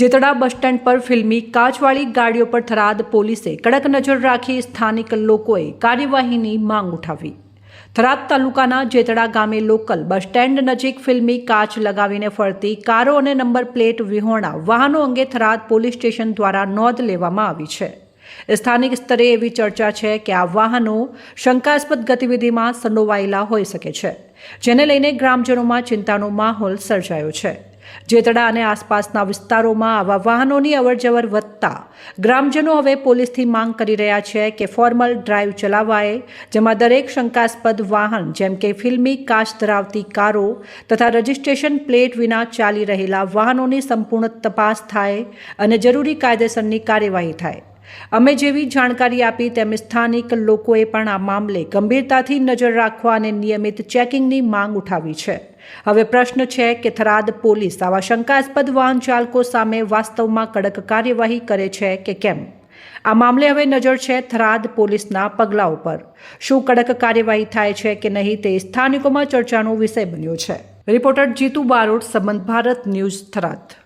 Jetda bus stand પર ફિલ્મી કાચવાળી ગાડીઓ પર થરાદ પોલીસે કડક નજર રાખી સ્થાનિક લોકોએ કાર્યવાહીની માંગ ઉઠાવી. થરાદ તાલુકાના જેતડા ગામે લોકલ બસ સ્ટેન્ડ નજીક ફિલ્મી કાચ લગાવીને ફરતી કારો અને નંબર પ્લેટ વિહોણા વાહનો અંગે થરાદ પોલીસ સ્ટેશન દ્વારા નોંધ લેવામાં આવી છે. સ્થાનિક સ્તરે એવી ચર્ચા છે કે આ વાહનો શંકાસ્પદ ગતિવિધિમાં સંડોવાયેલા હોઈ શકે છે, જેને લઈને ગ્રામજનોમાં ચિંતાનો માહોલ સર્જાયો છે. જેતડા અને આસપાસના વિસ્તારોમાં આવા વાહનોની અવરજવર વધતા ગ્રામજનો હવે પોલીસથી માંગ કરી રહ્યા છે કે ફોર્મલ ડ્રાઈવ ચલાવાય, જેમાં દરેક શંકાસ્પદ વાહન, જેમ કે ફિલ્મી કાચ ધરાવતી કારો તથા રજિસ્ટ્રેશન પ્લેટ વિના ચાલી રહેલા વાહનોની સંપૂર્ણ તપાસ થાય અને જરૂરી કાયદેસરની કાર્યવાહી થાય. અમે જેવી જાણકારી આપી તેમ સ્થાનિક લોકોએ પણ આ મામલે ગંભીરતાથી નજર રાખવા અને નિયમિત ચેકિંગની માંગ ઉઠાવી છે. હવે પ્રશ્ન છે કે થરાદ પોલીસ આવા શંકાસ્પદ વાહન ચાલકો સામે વાસ્તવમાં કડક કાર્યવાહી કરે છે કે કેમ? આ મામલે હવે નજર છે થરાદ પોલીસના પગલાં ઉપર. શું કડક કાર્યવાહી થાય છે કે નહીં તે સ્થાનિકોમાં ચર્ચાનો વિષય બન્યો છે. રિપોર્ટર જીતુ બારોટ, સંબંધ ભારત ન્યૂઝ થરાદ.